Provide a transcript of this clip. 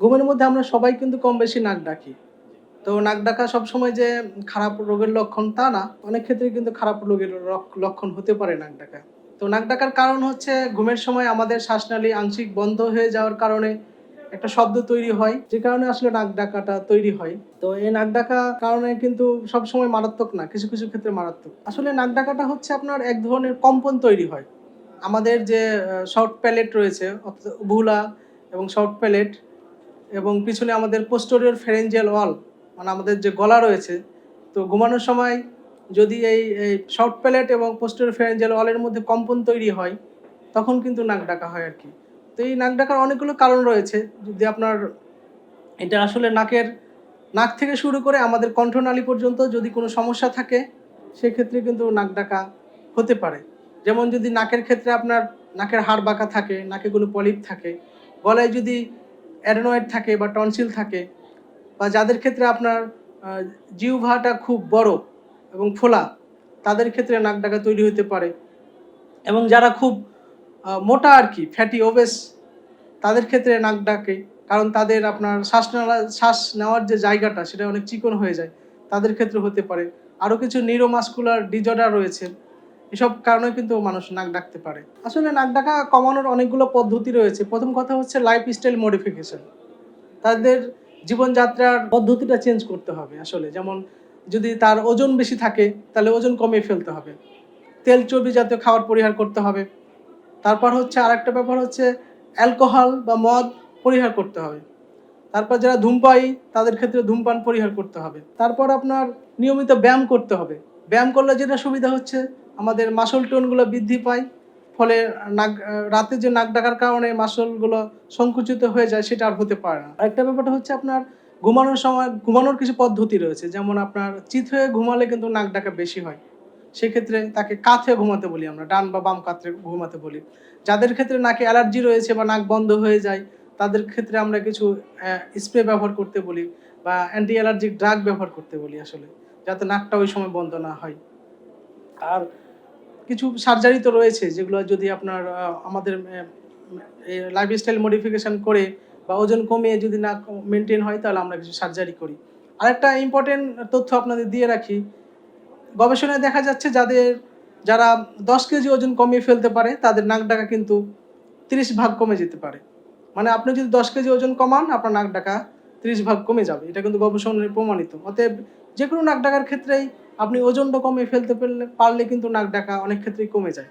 ঘুমের মধ্যে আমরা সবাই কিন্তু কম বেশি নাক ডাকি। তো নাক ডাকা সবসময় যে খারাপ রোগের লক্ষণ তা না, অনেক ক্ষেত্রে কিন্তু খারাপ রোগের লক্ষণ হতে পারে নাক ডাকা। তো নাক ডাকার কারণ হচ্ছে ঘুমের সময় আমাদের শ্বাসনালী আংশিক বন্ধ হয়ে যাওয়ার কারণে একটা শব্দ তৈরি হয়, যে কারণে আসলে নাক ডাকাটা তৈরি হয়। তো এই নাক ডাকা কারণে কিন্তু সবসময় মারাত্মক না, কিছু কিছু ক্ষেত্রে মারাত্মক। আসলে নাক ডাকাটা হচ্ছে আপনার এক ধরনের কম্পন তৈরি হয়। আমাদের যে শর্ট প্যালেট রয়েছে বুলা এবং শর্ট প্যালেট এবং পিছনে আমাদের পোস্টোরিয়র ফেরেঞ্জিয়াল ওয়াল মানে আমাদের যে গলা রয়েছে, তো ঘুমানোর সময় যদি এই শর্ট প্যালেট এবং পোস্টোরিয়র ফেরেঞ্জিয়াল ওয়ালের মধ্যে কম্পন তৈরি হয়, তখন কিন্তু নাক ডাকা হয় আর কি। তো এই নাক ডাকার অনেকগুলো কারণ রয়েছে। যদি আপনার এটা আসলে নাকের, নাক থেকে শুরু করে আমাদের কণ্ঠনালী পর্যন্ত যদি কোনো সমস্যা থাকে, সেক্ষেত্রে কিন্তু নাক ডাকা হতে পারে। যেমন যদি নাকের ক্ষেত্রে আপনার নাকের হাড় বাঁকা থাকে, নাকে কোনো পলিপ থাকে, গলায় যদি অ্যাডেনয়েড থাকে বা টনসিল থাকে বা যাদের ক্ষেত্রে আপনার জিউভাটা খুব বড় এবং ফোলা, তাদের ক্ষেত্রে নাক ডাকা তৈরি হতে পারে। এবং যারা খুব মোটা আর কি ফ্যাটি ওবেস তাদের ক্ষেত্রে নাক ডাকে। কারণ তাদের আপনার শ্বাস নেওয়া, শ্বাস নেওয়ার যে জায়গাটা, সেটা অনেক চিকন হয়ে যায়। তাদের ক্ষেত্রে হতে পারে। আরও কিছু নিউরোমাস্কুলার ডিজর্ডার রয়েছে। এসব কারণে কিন্তু মানুষ নাক ডাকতে পারে। আসলে নাক ডাকা কমানোর অনেকগুলো পদ্ধতি রয়েছে। প্রথম কথা হচ্ছে লাইফ স্টাইল মডিফিকেশন তাদের জীবনযাত্রার পদ্ধতিটা চেঞ্জ করতে হবে আসলে। যেমন যদি তার ওজন বেশি থাকে, তাহলে ওজন কমিয়ে ফেলতে হবে। তেল চর্বি জাতীয় খাবার পরিহার করতে হবে। তারপর হচ্ছে আর একটা ব্যাপার হচ্ছে অ্যালকোহল বা মদ পরিহার করতে হবে। তারপর যারা ধূমপায়ী, তাদের ক্ষেত্রে ধূমপান পরিহার করতে হবে। তারপর আপনার নিয়মিত ব্যায়াম করতে হবে। ব্যায়াম করলে যেটা সুবিধা হচ্ছে, আমাদের মাসল টোনগুলো বৃদ্ধি পায়, ফলে নাক, রাতে যে নাক ডাকার কারণে মাসলগুলো সংকুচিত হয়ে যায় সেটা আর হতে পারে না। আরেকটা ব্যাপারটা হচ্ছে আপনার ঘুমানোর সময়, ঘুমানোর কিছু পদ্ধতি রয়েছে, যেমন আপনার চিত হয়ে ঘুমালে কিন্তু নাক ডাকা বেশি হয়। সেক্ষেত্রে তাকে কাঁথে ঘুমাতে বলি আমরা, ডান বা বাম কাঁথে ঘুমাতে বলি। যাদের ক্ষেত্রে নাকে অ্যালার্জি রয়েছে বা নাক বন্ধ হয়ে যায়, তাদের ক্ষেত্রে আমরা কিছু স্প্রে ব্যবহার করতে বলি বা অ্যান্টি অ্যালার্জিক ড্রাগ ব্যবহার করতে বলি আসলে। যাতে নাকটা ওই সময় বন্ধ না হয়। আর কিছু সার্জারি তো রয়েছে, যেগুলো যদি আপনার আমাদের লাইফস্টাইল মডিফিকেশন করে বা ওজন কমিয়ে যদি না মেনটেন হয়, তাহলে আমরা কিছু সার্জারি করি। আরেকটা ইম্পর্টেন্ট তথ্য আপনাদের দিয়ে রাখি, গবেষণায় দেখা যাচ্ছে যাদের, যারা দশ কেজি ওজন কমিয়ে ফেলতে পারে, তাদের নাক ডাকা কিন্তু তিরিশ ভাগ কমে যেতে পারে। মানে আপনি যদি দশ কেজি ওজন কমান, আপনার নাক ডাকা তিরিশ ভাগ কমে যাবে। এটা কিন্তু গবেষণায় প্রমাণিত। অতএব যে কোনো নাক ডাকার ক্ষেত্রেই আপনি ওজনটা কমে ফেলতে পারলে পারলে কিন্তু নাক ডাকা অনেক ক্ষেত্রেই কমে যায়।